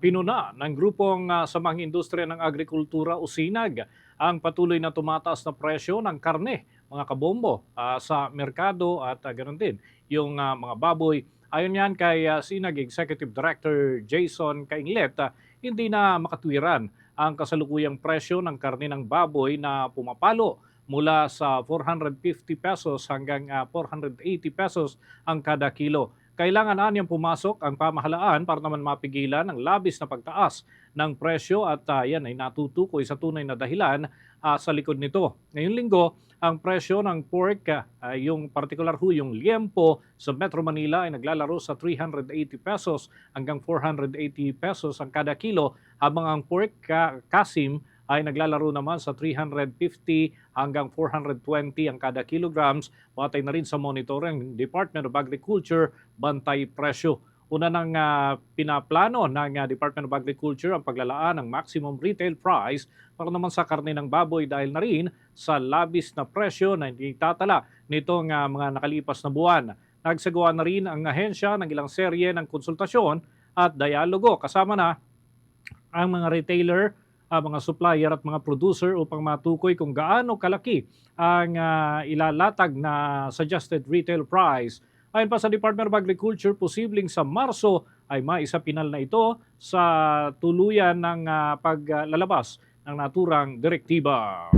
Pinuna ng grupong uh, samang industriya ng agrikultura o SINAG ang patuloy na tumataas na presyo ng karne, mga kabombo, ah, sa merkado at uh, ganoon din yung ah, mga baboy. Ayon yan kay ah, SINAG Executive Director Jason Kainglet, ah, hindi na makatwiran ang kasalukuyang presyo ng karne ng baboy na pumapalo mula sa 450 pesos hanggang ah, 480 pesos ang kada kilo. Kailangan anyang pumasok ang pamahalaan para naman mapigilan ang labis na pagtaas ng presyo at ah, yan ay natutukoy sa tunay na dahilan ah, sa likod nito. Ngayong linggo, ang presyo ng pork, ah, yung particular ho, yung liempo sa Metro Manila ay naglalaro sa 380 pesos hanggang 480 pesos ang kada kilo, habang ang pork ah, kasim ay naglalaro naman sa 350 hanggang 420 ang kada kilograms. Batay na rin sa monitoring Department of Agriculture, bantay presyo. Una nang ah, pinaplano ng ah, Department of Agriculture ang paglalaan ng maximum retail price para naman sa karne ng baboy dahil na rin sa labis na presyo na hindi tatala nitong ah, mga nakalipas na buwan. Nagsagawa na rin ang ahensya ng ilang serye ng konsultasyon at dialogo kasama na ang mga retailer, ah, mga supplier at mga producer upang matukoy kung gaano kalaki ang ah, ilalatag na suggested retail price. Ayon pa sa Department of Agriculture, posibleng sa Marso ay maisapinal na ito sa tuluyan ng ah, paglalabas ng naturang direktiba.